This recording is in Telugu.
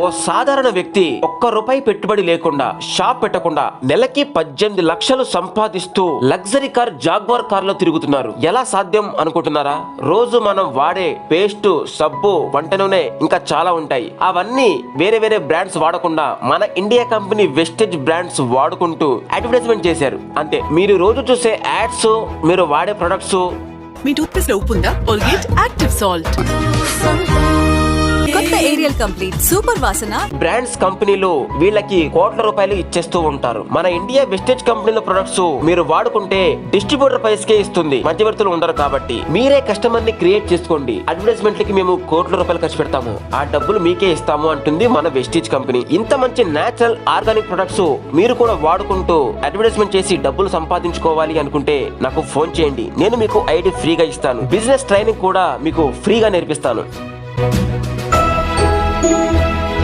ఓ సాధారణ వ్యక్తి ఒక్క రూపాయి పెట్టుబడి లేకుండా షాప్ పెట్టకుండా నెలకి పద్దెనిమిది లక్షలు సంపాదిస్తూ లగ్జరీ కార్ జాగ్వార్ కార్లో తిరుగుతున్నారు. ఎలా సాధ్యం అనుకుంటున్నారా? రోజు మనం వాడే పేస్ట్ సబ్బు వంట నూనె ఇంకా చాలా ఉంటాయి. అవన్నీ వేరే వేరే బ్రాండ్స్ వాడకుండా మన ఇండియా కంపెనీ వెస్టేజ్ బ్రాండ్స్ వాడుకుంటూ అడ్వర్టైజ్మెంట్ చేశారు. అంతే మీరు రోజు చూసే యాడ్స్ మీరు వాడే ప్రొడక్ట్స్. మీ టూత్ పేస్ట్లో ఉప్పు ఉందా? Colgate active salt. కొత్త కంప్లీట్ సూపర్ వాసన. బ్రాండ్స్ కంపెనీలు వీళ్ళకి కోట్ల రూపాయలు ఇచ్చేస్తూ ఉంటారు. మన ఇండియా వెస్టేజ్ కంపెనీల ప్రొడక్ట్స్ మీరు వాడుకుంటే డిస్ట్రిబ్యూటర్ ప్రైస్కే ఇస్తుంది. మధ్యవర్తులు ఉండరు కాబట్టి మీరే కస్టమర్ని క్రియేట్ చేసుకోండి. అడ్వర్టైజ్మెంట్కి మేము కోట్ల రూపాయలు ఖర్చు పెడతాము. ఆ డబ్బులు మీకే ఇస్తాము అంటుంది మన వెస్టేజ్ కంపెనీ. ఇంత మంచి నేచురల్ ఆర్గానిక్ ప్రొడక్ట్స్ మీరు కూడా వాడుకుంటూ అడ్వర్టైజ్మెంట్ చేసి డబ్బులు సంపాదించుకోవాలి అనుకుంటే నాకు ఫోన్ చేయండి. నేను మీకు ఐడి ఫ్రీగా ఇస్తాను. బిజినెస్ ట్రైనింగ్ కూడా మీకు ఫ్రీగా నేర్పిస్తాను.